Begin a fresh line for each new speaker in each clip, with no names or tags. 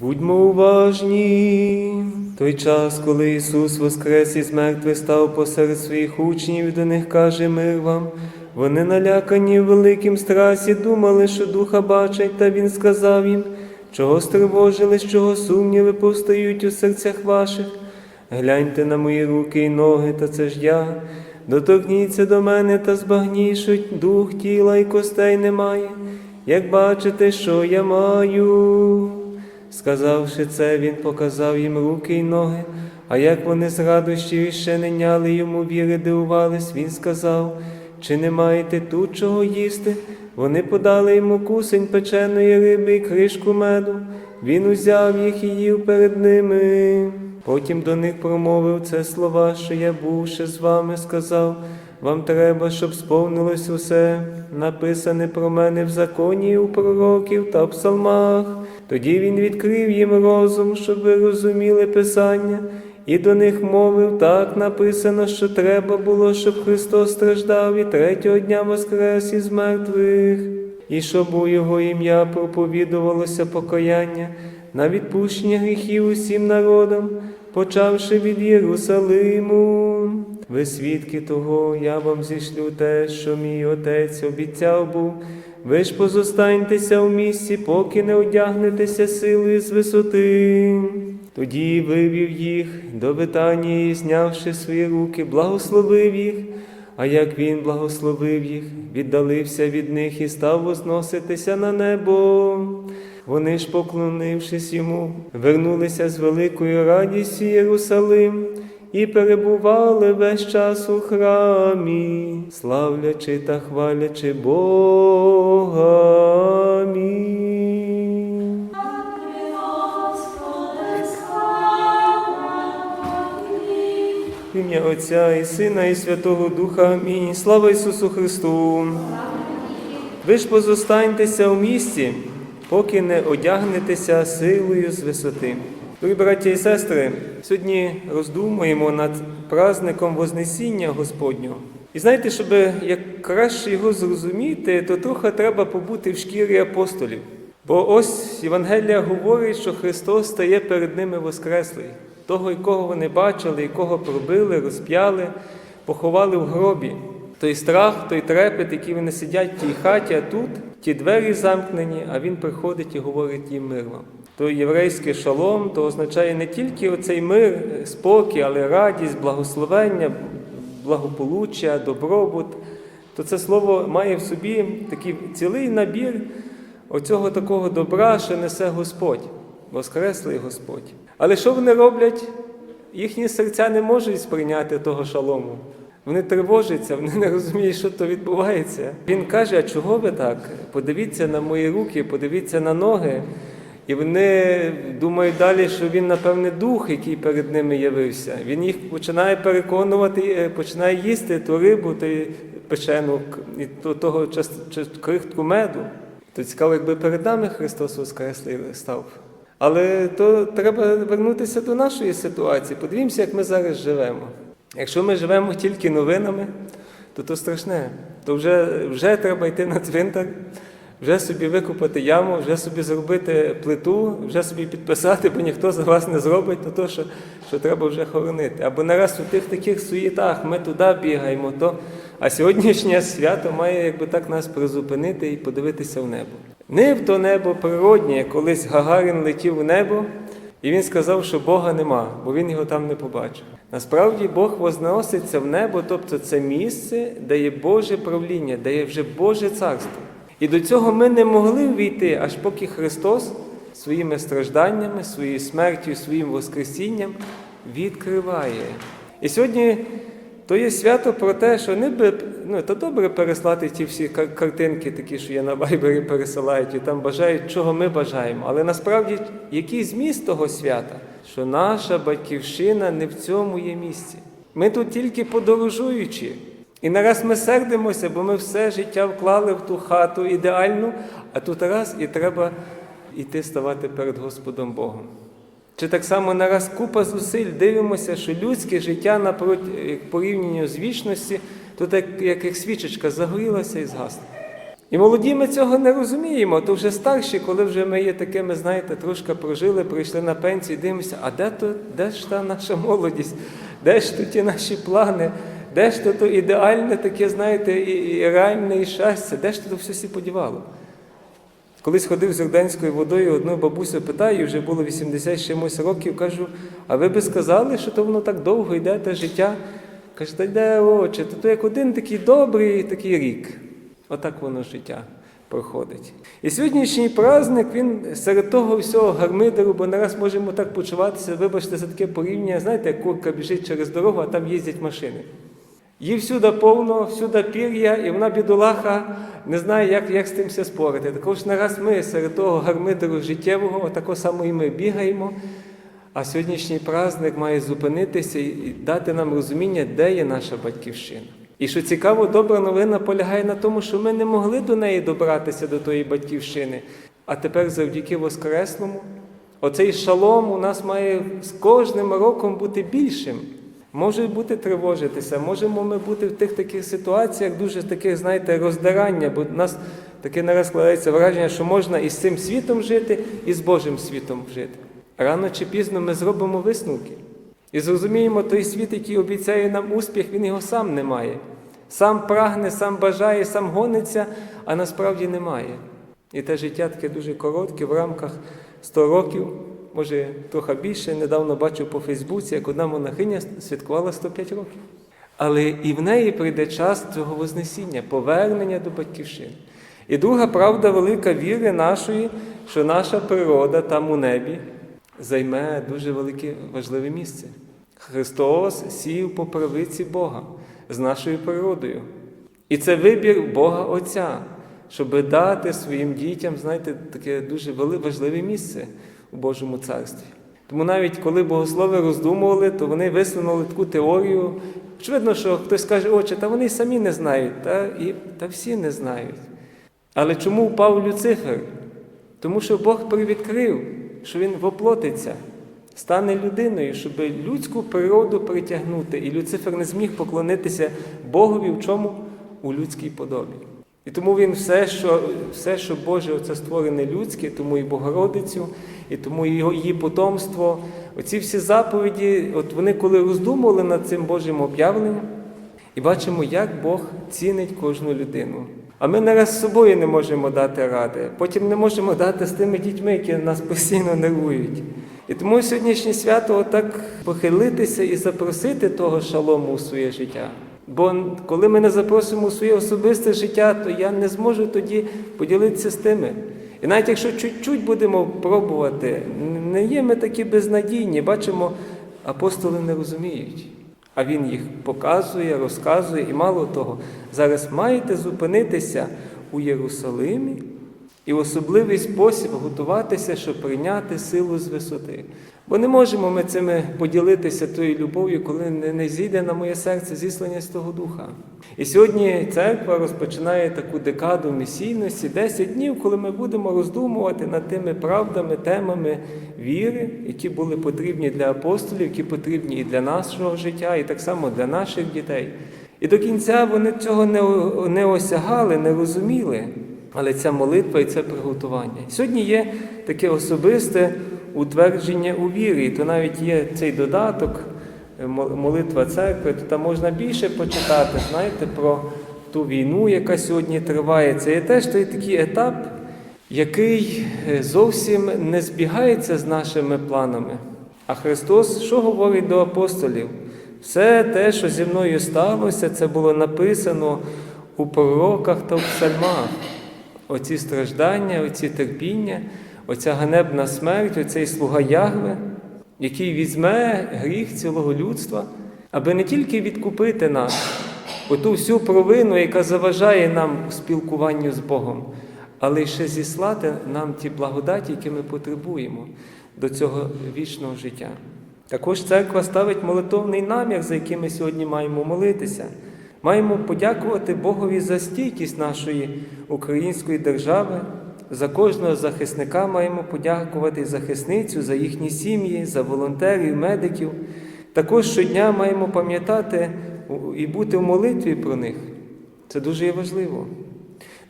Будьмо уважні. Той час, коли Ісус воскрес із мертвих став посеред своїх учнів, до них каже мир вам. Вони налякані в великим страсі, думали, що духа бачать, та він сказав їм, чого стривожились, чого сумніви повстають у серцях ваших. Гляньте на мої руки і ноги, та це ж я. Доторкніться до мене та збагнішуть, дух тіла і костей немає. Як бачите, що я маю. Сказавши це, він показав їм руки й ноги, а як вони з радощів іще не няли йому віри, дивувались, він сказав, чи не маєте тут чого їсти? Вони подали йому кусень печеної риби і кришку меду. Він узяв їх і їв перед ними. Потім до них промовив це слова, що я був ще з вами, сказав. Вам треба, щоб сповнилось усе, написане про мене в законі, у пророків та псалмах. Тоді він відкрив їм розум, щоб ви розуміли Писання, і до них мовив так написано, що треба було, щоб Христос страждав і третього дня воскрес із мертвих, і щоб у Його ім'я проповідувалося покаяння на відпущення гріхів усім народам, почавши від Єрусалиму. Ви свідки того, я вам зішлю те, що мій отець обіцяв був. Ви ж позостаньтеся в місці, поки не одягнетеся силою з висоти. Тоді вивів їх до Витанії, знявши свої руки, благословив їх. А як він благословив їх, віддалився від них і став возноситися на небо. Вони ж, поклонившись йому, вернулися з великою радістю Єрусалим і перебували весь час у храмі, славлячи та хвалячи Бога. Амінь. Ім'я Отця і Сина, і Святого Духа. Амінь. Слава Ісусу Христу! Ви ж позостаньтеся в місті, поки не одягнетеся силою з висоти. Дорогі браті і сестри, сьогодні роздумуємо над праздником Вознесіння Господнього. І знаєте, щоб як краще його зрозуміти, то трохи треба побути в шкірі апостолів. Бо ось Євангелія говорить, що Христос стає перед ними Воскреслий. Того, якого вони бачили, якого пробили, розп'яли, поховали в гробі. Той страх, той трепет, який вони сидять в тій хаті, а тут ті двері замкнені, а він приходить і говорить їм мир вам. То єврейський шалом, то означає не тільки оцей мир, спокій, але радість, благословення, благополуччя, добробут. То це слово має в собі такий цілий набір оцього такого добра, що несе Господь, Воскреслий Господь. Але що вони роблять? Їхні серця не можуть сприйняти того шалому. Вони тривожаться, вони не розуміють, що то відбувається. Він каже: а чого ви так? Подивіться на мої руки, подивіться на ноги. І вони думають далі, що він, напевне, дух, який перед ними явився. Він їх починає переконувати, е, починає їсти ту рибу, ту печену і того крихтку меду. То цікаво, якби перед нами Христос Воскреслий став. Але то треба вернутися до нашої ситуації. Подивімося, як ми зараз живемо. Якщо ми живемо тільки новинами, то то страшне. То вже, вже треба йти на цвинтар, вже собі викопати яму, вже собі зробити плиту, вже собі підписати, бо ніхто за вас не зробить, то, то що, що треба вже хоронити. Або нараз у тих таких суєтах ми туди бігаємо, то. А сьогоднішнє свято має якби так нас призупинити і подивитися в небо. Не в то небо природнє, колись Гагарін летів в небо, і він сказав, що Бога нема, бо він його там не побачив. Насправді Бог возноситься в небо, тобто це місце, де є Боже правління, де є вже Боже царство. І до цього ми не могли війти, аж поки Христос своїми стражданнями, своєю смертю, своїм Воскресінням відкриває. І сьогодні то є свято про те, що не би, ну, то добре переслати ті всі картинки, такі, що є на вайбері, пересилають, і там бажають, чого ми бажаємо. Але насправді, який зміст того свята? Що наша батьківщина не в цьому є місці. Ми тут тільки подорожуючі. І нараз ми сердимося, бо ми все життя вклали в ту хату ідеальну, а тут раз і треба йти ставати перед Господом Богом. Чи так само нараз купа зусиль дивимося, що людське життя напроти як порівнянню з вічності, то так як, як свічечка загорілася і згасла. І молоді ми цього не розуміємо, то вже старші, коли вже ми є такими, знаєте, трошки прожили, прийшли на пенсію, дивимося, а де то, де ж та наша молодість, де ж то ті наші плани, де ж то, то ідеальне таке, знаєте, і, і реальне і щастя, де ж то, то все всі подівало? Колись ходив з Орденською водою, одну бабусю питаю, вже було 80 чимось років, кажу, а ви би сказали, що то воно так довго йде, те життя? Каже, та йде очі, то, як один такий добрий такий рік. Отак воно життя проходить. І сьогоднішній праздник, він серед того всього гармидеру, бо не раз можемо так почуватися, вибачте за таке порівняння, знаєте, як курка біжить через дорогу, а там їздять машини. Їй всюди повно, всюди пір'я, і вона бідолаха не знає, як, як з тим все спорити. Також не раз ми серед того гармидеру життєвого, отако само і ми бігаємо. А сьогоднішній праздник має зупинитися і дати нам розуміння, де є наша батьківщина. І що цікаво, добра новина полягає на тому, що ми не могли до неї добратися до тої батьківщини. А тепер, завдяки Воскреслому, оцей шалом у нас має з кожним роком бути більшим. Може бути тривожитися, можемо ми бути в тих таких ситуаціях, дуже таких, знаєте, роздирання, бо в нас таке нараз складається враження, що можна і з цим світом жити, і з Божим світом жити. Рано чи пізно ми зробимо висновки. І зрозуміємо, той світ, який обіцяє нам успіх, він його сам не має. Сам прагне, сам бажає, сам гониться, а насправді немає. І те життя таке дуже коротке, в рамках 100 років, може трохи більше. Недавно бачив по Фейсбуці, як одна монахиня святкувала 105 років. Але і в неї прийде час цього Вознесіння, повернення до батьківщини. І друга правда велика віри нашої, що наша природа там у небі займе дуже велике важливе місце. Христос сів по правиці Бога з нашою природою. І це вибір Бога Отця, щоб дати своїм дітям, знаєте, таке дуже важливе місце у Божому царстві. Тому навіть коли богослови роздумували, то вони висунули таку теорію. Очевидно, що хтось каже, отче, та вони самі не знають, та, і, та всі не знають. Але чому впав Люцифер? Тому що Бог привідкрив, що він воплотиться, стане людиною, щоб людську природу притягнути. І Люцифер не зміг поклонитися Богові в чому? У людській подобі. І тому він все, що все, що Боже, це створене людське, тому і Богородицю, і тому і її потомство. Оці всі заповіді, от вони коли роздумували над цим Божим об'явленням, і бачимо, як Бог цінить кожну людину. А ми нараз з собою не можемо дати ради, потім не можемо дати з тими дітьми, які нас постійно нервують. І тому сьогоднішнє свято отак похилитися і запросити того шалому у своє життя. Бо коли ми не запросимо у своє особисте життя, то я не зможу тоді поділитися з тими. І навіть якщо чуть-чуть будемо пробувати, не є ми такі безнадійні, бачимо, апостоли не розуміють. А він їх показує, розказує, і мало того, зараз маєте зупинитися у Єрусалимі і в особливий спосіб готуватися, щоб прийняти силу з висоти. Бо не можемо ми цими поділитися тою любов'ю, коли не, зійде на моє серце зіслання Святого Духа. І сьогодні церква розпочинає таку декаду місійності, 10 днів, коли ми будемо роздумувати над тими правдами, темами віри, які були потрібні для апостолів, які потрібні і для нашого життя, і так само для наших дітей. І до кінця вони цього не осягали, не розуміли. Але ця молитва і це приготування. Сьогодні є таке особисте утвердження у вірі, і то навіть є цей додаток, молитва церкви, то там можна більше почитати, знаєте, про ту війну, яка сьогодні триває. Це є теж той такий етап, який зовсім не збігається з нашими планами. А Христос що говорить до апостолів? Все те, що зі мною сталося, це було написано у пророках та в псальмах. Оці страждання, оці терпіння, оця ганебна смерть, оцей слуга Ягве, який візьме гріх цілого людства, аби не тільки відкупити нас, оту всю провину, яка заважає нам у спілкуванню з Богом, але ще зіслати нам ті благодаті, які ми потребуємо до цього вічного життя. Також церква ставить молитовний намір, за яким ми сьогодні маємо молитися. Маємо подякувати Богові за стійкість нашої української держави. За кожного захисника маємо подякувати захисницю, за їхні сім'ї, за волонтерів, медиків. Також щодня маємо пам'ятати і бути в молитві про них. Це дуже є важливо.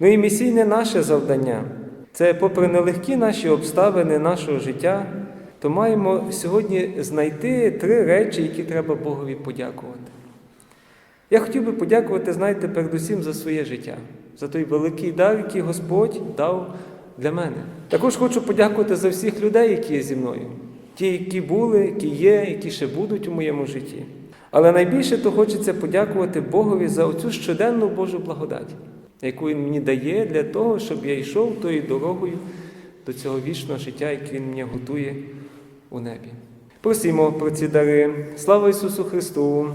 Ну і місійне наше завдання це, попри нелегкі наші обставини нашого життя, то маємо сьогодні знайти три речі, які треба Богові подякувати. Я хотів би подякувати, знаєте, передусім за своє життя, за той великий дар, який Господь дав для мене. Також хочу подякувати за всіх людей, які є зі мною, ті, які були, які є, які ще будуть у моєму житті. Але найбільше то хочеться подякувати Богові за оцю щоденну Божу благодать, яку Він мені дає для того, щоб я йшов тою дорогою до цього вічного життя, яке Він мені готує у небі. Просімо про ці дари. Слава Ісусу Христу!